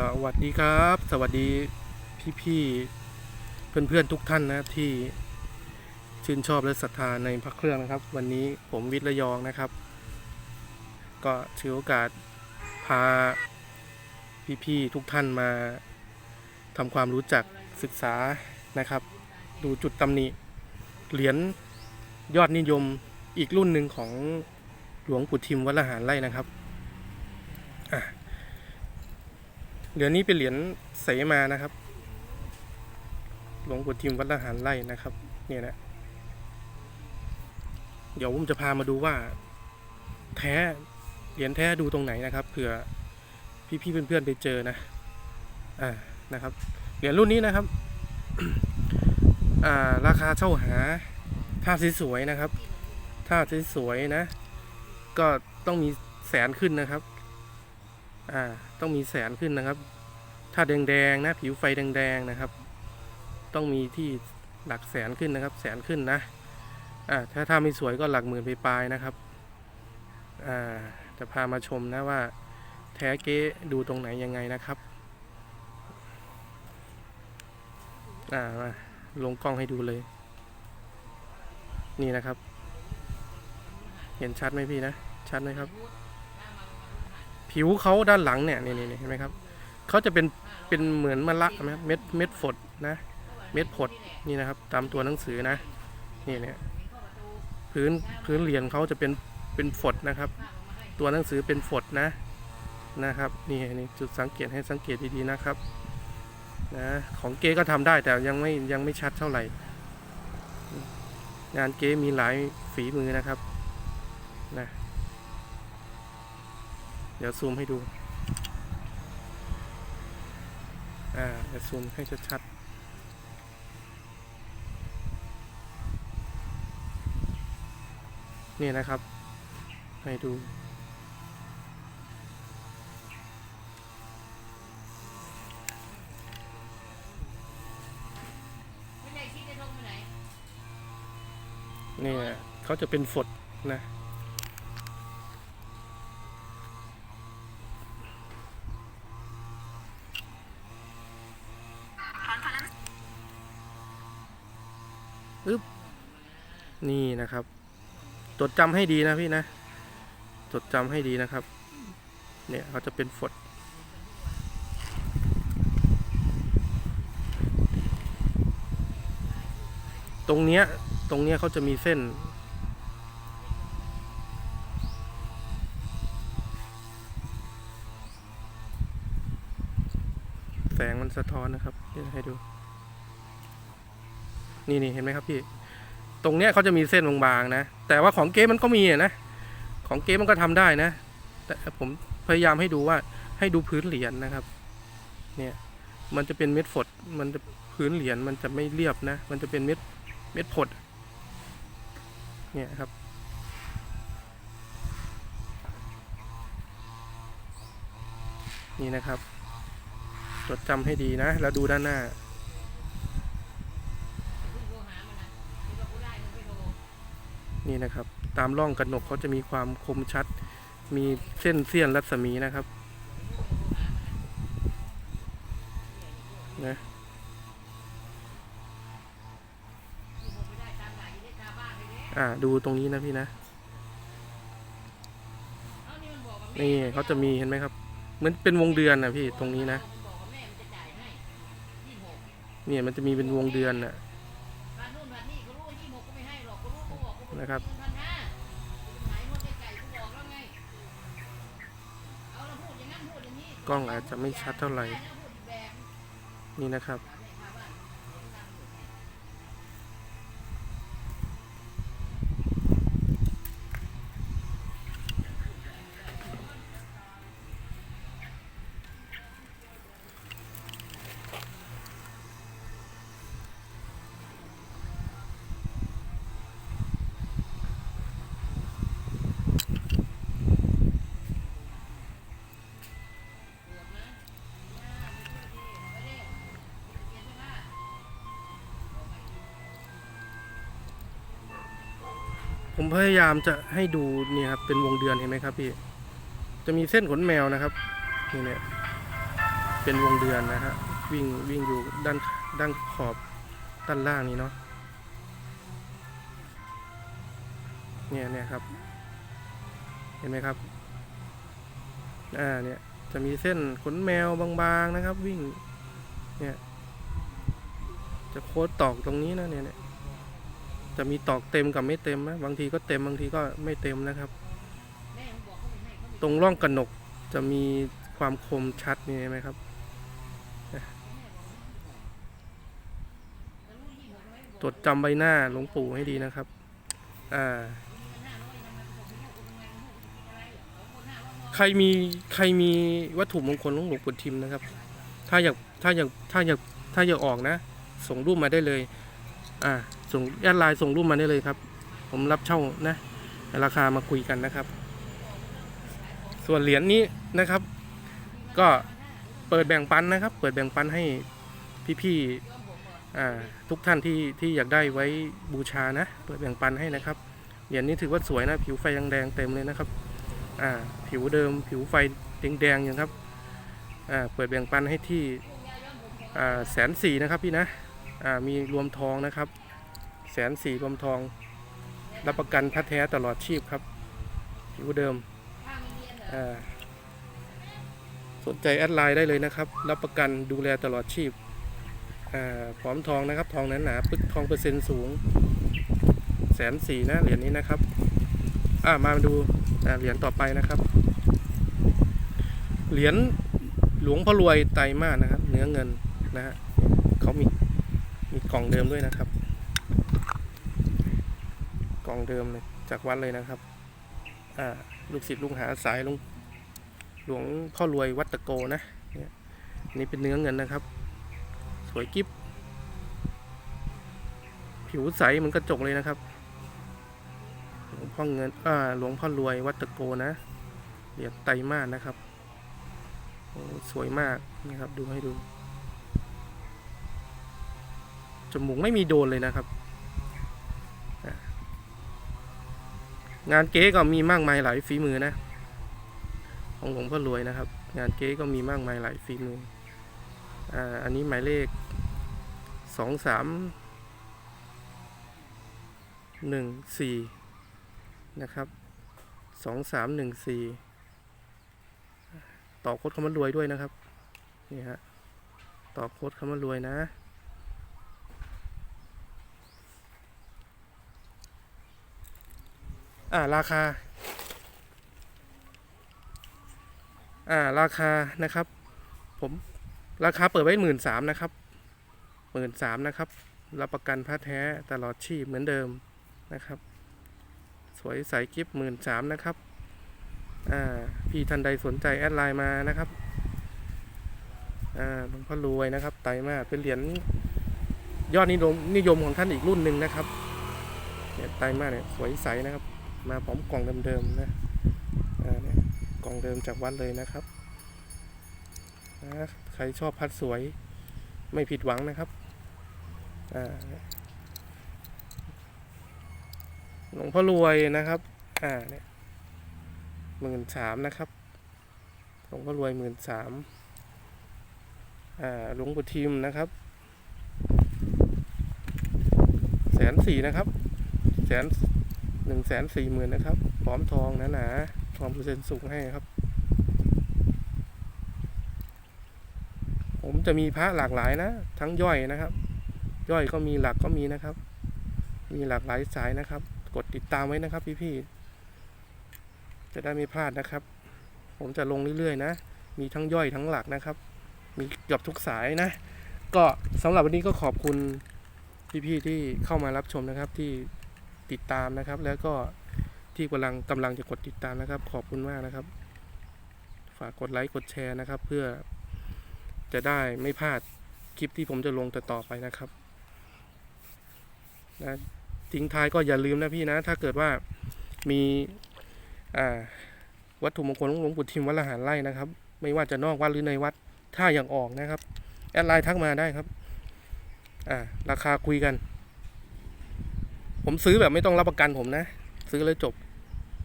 สวัสดีครับ สวัสดีพี่ๆเพื่อนๆทุกท่านนะที่ชื่นชอบและศรัทธาในพระเครื่องนะครับ วันนี้ผมวิทย์ระยองนะครับ ก็ถือโอกาสพาพี่ๆทุกท่านมาทำความรู้จักศึกษานะครับ ดูจุดตำหนิเหรียญยอดนิยมอีกรุ่นหนึ่งของหลวงปู่ทิมวัดละหารไร่นะครับอะ เหรียญนี้เป็นเหรียญเสมานะครับ หลวงปู่ทิมวัดละหารไร่นะครับ เนี่ยนะ เดี๋ยวผมจะพามาดูว่า แท้เหรียญแท้ดูตรงไหนนะครับเผื่อพี่ๆเพื่อนๆไปเจอนะอ่านะครับเหรียญรุ่นนี้นะครับอ่าราคาเช่าหาถ้าสวยๆนะครับ ถ้าสวยๆนะ ก็ต้องมีแสนขึ้นนะครับ อ่าต้องมีแสนขึ้นนะครับ ถ้าแดงๆนะ ผิวไฟแดงๆนะครับ ต้องมีที่หลักแสนขึ้นนะครับ แสนขึ้นนะอ่าถ้าถ้าไม่สวยก็หลักหมื่นไปปลายนะครับอ่าจะพามาชมนะว่า แท้เก๊ดูตรงไหนยังไงนะครับอ่ามาลงกล้องให้ดูเลย นี่นะครับ เห็นชัดไหมพี่นะ ชัดไหมครับ ผิวเขาด้านหลังเนี่ยนี่นี่เห็นไหมครับเขาจะเป็นเป็นเหมือนมะละไหมเม็ดเม็ดฝดนะเม็ดผดนี่นะครับ ตามตัวหนังสือนะนี่เนี่ยพื้นพื้นเหรียญเขาจะเป็นเป็นฝดนะครับ ตัวหนังสือเป็นฝดนะนะครับนี่นี่จุดสังเกตให้สังเกตดีๆนะครับนะของเก๊ก็ทำได้แต่ยังไม่ยังไม่ชัดเท่าไหร่ งานเก๊มีหลายฝีมือนะครับนะ เดี๋ยวซูมให้ดู อ่าเดี๋ยวซูมให้ชัดๆ นี่นะครับ ให้ดูไม่ใช่คิดจะลงไปไหนนี่เขาจะเป็นฝดนะ อึ๊บนี่นะครับ จดจำให้ดีนะพี่นะ จดจำให้ดีนะครับ เนี่ยเขาจะเป็นฝดตรงเนี้ย ตรงเนี้ยเขาจะมีเส้น แสงมันสะท้อนนะครับ ให้ดู นี่นี่เห็นไหมครับพี่ ตรงเนี้ยเขาจะมีเส้นบางๆนะ แต่ว่าของเก๊มันก็มีอะนะ ของเก๊มันก็ทำได้นะ แต่ผมพยายามให้ดูว่าให้ดูพื้นเหรียญนะครับ เนี่ย มันจะเป็นเม็ดฝด มันจะพื้นเหรียญมันจะไม่เรียบนะ มันจะเป็นเม็ดเม็ดผด เนี่ยครับนี่นะครับ จดจำให้ดีนะ แล้วดูด้านหน้า คุณโทรหามันนะคุณบอกกูได้มึงไม่โทร นี่นะครับ ตามร่องกระหนกเขาจะมีความคมชัด มีเส้นเสี้ยนรัศมีนะครับนะอ่าดูตรงนี้นะพี่นะ นี่เขาจะมีเห็นไหมครับ เหมือนเป็นวงเดือนนะพี่ตรงนี้นะ เนี่ยมันจะมีเป็นวงเดือนน่ะ นนู่นพันนี่ก็รู้ว่ายี่หกก็ไม่ให้หรอกก็รู้ก็บอกกูนะครับพันห้าขายหมดไก่กูบอกแล้วไงเอาแล้วพูดอย่างนั้นพูดอย่างนี้กล้องอาจจะไม่ชัดเท่าไหร่ได้แล้วพูดอีกแบบนี่นะครับ ผมพยายามจะให้ดูเนี่ยครับเป็นวงเดือนเห็นไหมครับพี่ จะมีเส้นขนแมวนะครับนี่เนี่ยเป็นวงเดือนนะฮะวิ่งวิ่งอยู่ด้านด้านขอบด้านล่างนี้เนาะเนี่ยเนี่ยครับ เห็นไหมครับอ่าเนี่ยจะมีเส้นขนแมวบางๆนะครับ วิ่งเนี่ยจะโค้ดตอกตรงนี้นะเนี่ยเนี่ย จะมีตอกเต็มกับไม่เต็มนะบางทีก็เต็มบางทีก็ไม่เต็มนะครับแม่ผมบอกเขาไม่ให้เขาไม่ตรงร่องกระหนกจะมีความคมชัดนี่เห็นไหมครับแต่รู้ยี่ห้อไว้บอกจดจำใบหน้าหลวงปู่ให้ดีนะครับ อ่ามันห้าร้อยทำไมมันบอกไม่รู้คนงานรู้กินอะไรเหรอเอาคนห้าร้อยใครมีใครมีวัตถุมงคลของหลวงปู่ทิมนะครับ ถ้าอยากถ้าอยากถ้าอยากถ้าอยากออกนะ ส่งรูปมาได้เลย อ่าส่งแอดไลน์ส่งรูปมาได้เลยครับ ผมรับเช่านะราคามาคุยกันนะครับ ส่วนเหรียญนี้นะครับ ก็เปิดแบ่งปันนะครับ เปิดแบ่งปันให้พี่ๆอ่าทุกท่านที่ที่อยากได้ไว้บูชานะ เปิดแบ่งปันให้นะครับเหรียญนี้ถือว่าสวยนะผิวไฟแดงเต็มเลยนะครับอ่าผิวเดิมผิวไฟแดงๆอย่างครับอ่าเปิดแบ่งปันให้ที่อ่าแสนสี่นะครับพี่นะ อ่ามีรวมทองนะครับแสนสี่รวมทอง รับประกันพัดแท้ตลอดชีพครับผิวเดิมอ่าสนใจแอดไลน์ได้เลยนะครับ รับประกันดูแลตลอดชีพพร้อมทองนะครับ ทองนั้นหนาปึ๊กทองเปอร์เซ็นต์สูงแสนสี่นะเหรียญนี้นะครับ อ่ามาดูเหรียญต่อไปนะครับ เหรียญหลวงพ่อรวยไตรมาสนะครับ เนื้อเงินนะฮะเขามี กล่องเดิมด้วยนะครับ กล่องเดิมเลยจากวัดเลยนะครับ อ่า ลูกศิษย์ลูกหาสายหลวงหลวงพ่อรวยวัดตะโกนะเนี่ยนี่เป็นเนื้อเงินนะครับ สวยกิ๊บผิวใสเหมือนกระจกเลยนะครับ หลวงพ่อเงินอ่าหลวงพ่อรวยวัดตะโกนะเหรียญไตรมาสนะครับโอ้สวยมากนะครับ ดูให้ดู จมูกไม่มีโดนเลยนะครับ งานเก๊ก็มีมากมายหลายฝีมือนะ ของหลวงพ่อรวยนะครับ งานเก๊ก็มีมากมายหลายฝีมืออ่าอันนี้หมายเลขสองสามหนึ่งสี่นะครับสองสามหนึ่งสี่ต่อโค้ดคำว่ารวยด้วยนะครับ นี่ฮะ ต่อโค้ดคำว่ารวยนะ อ่าราคา อ่าราคานะครับ ผมราคาเปิดไว้หมื่นสามนะครับหมื่นสามนะครับรับประกันผ้าแท้ตลอดชีพเหมือนเดิมนะครับ สวยใสกิฟต์หมื่นสามนะครับอ่าพี่ท่านใดสนใจแอดไลน์มานะครับอ่าหลวงพ่อรวยนะครับไตมาสเป็นเหรียญยอดนิยมนิยมของท่านอีกรุ่นหนึ่งนะครับเนี่ยไตมาสเนี่ยสวยใสนะครับ มาพร้อมกล่องเดิมๆนะอ่าเนี่ยกล่องเดิมจากวัดเลยนะครับนะใครชอบพัดสวยไม่ผิดหวังนะครับอ่าหลวงพ่อรวยนะครับ อ่าเนี่ยหมื่นสามนะครับ หลวงพ่อรวยหมื่นสามอ่า หลวงปู่ทิมนะครับ แสนสี่นะครับ แสน หนึ่งแสนสี่หมื่นนะครับ พร้อมทองนะหนาทองเปอร์เซ็นต์สูงให้ครับ ผมจะมีพระหลากหลายนะ ทั้งย่อยนะครับ ย่อยก็มีหลักก็มีนะครับ มีหลากหลายสายนะครับ กดติดตามไว้นะครับพี่ๆจะได้ไม่พลาดนะครับ ผมจะลงเรื่อยๆนะ มีทั้งย่อยทั้งหลักนะครับ มีเกือบทุกสายนะ ก็สำหรับวันนี้ก็ขอบคุณพี่ๆที่เข้ามารับชมนะครับที่ ติดตามนะครับ แล้วก็ที่กำลังกำลังจะกดติดตามนะครับ ขอบคุณมากนะครับ ฝากกดไลค์กดแชร์นะครับ เพื่อจะได้ไม่พลาดคลิปที่ผมจะลงต่อไปนะครับนะทิ้งท้ายก็อย่าลืมนะพี่นะ ถ้าเกิดว่ามีวัตถุมงคลหลวงปู่ทิมวัดละหารไร่นะครับ ไม่ว่าจะนอกวัดหรือในวัดถ้าอย่างออกนะครับ แอดไลน์ทักมาได้ครับอ่าราคาคุยกัน ผมซื้อแบบไม่ต้องรับประกันผมนะ ซื้อแล้วจบ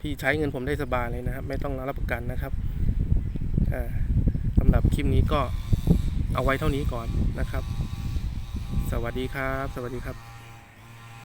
พี่ใช้เงินผมได้สบายเลยนะครับ ไม่ต้องรับประกันนะครับสำหรับคลิปนี้ก็เอาไว้เท่านี้ก่อนนะครับ สวัสดีครับ สวัสดีครับ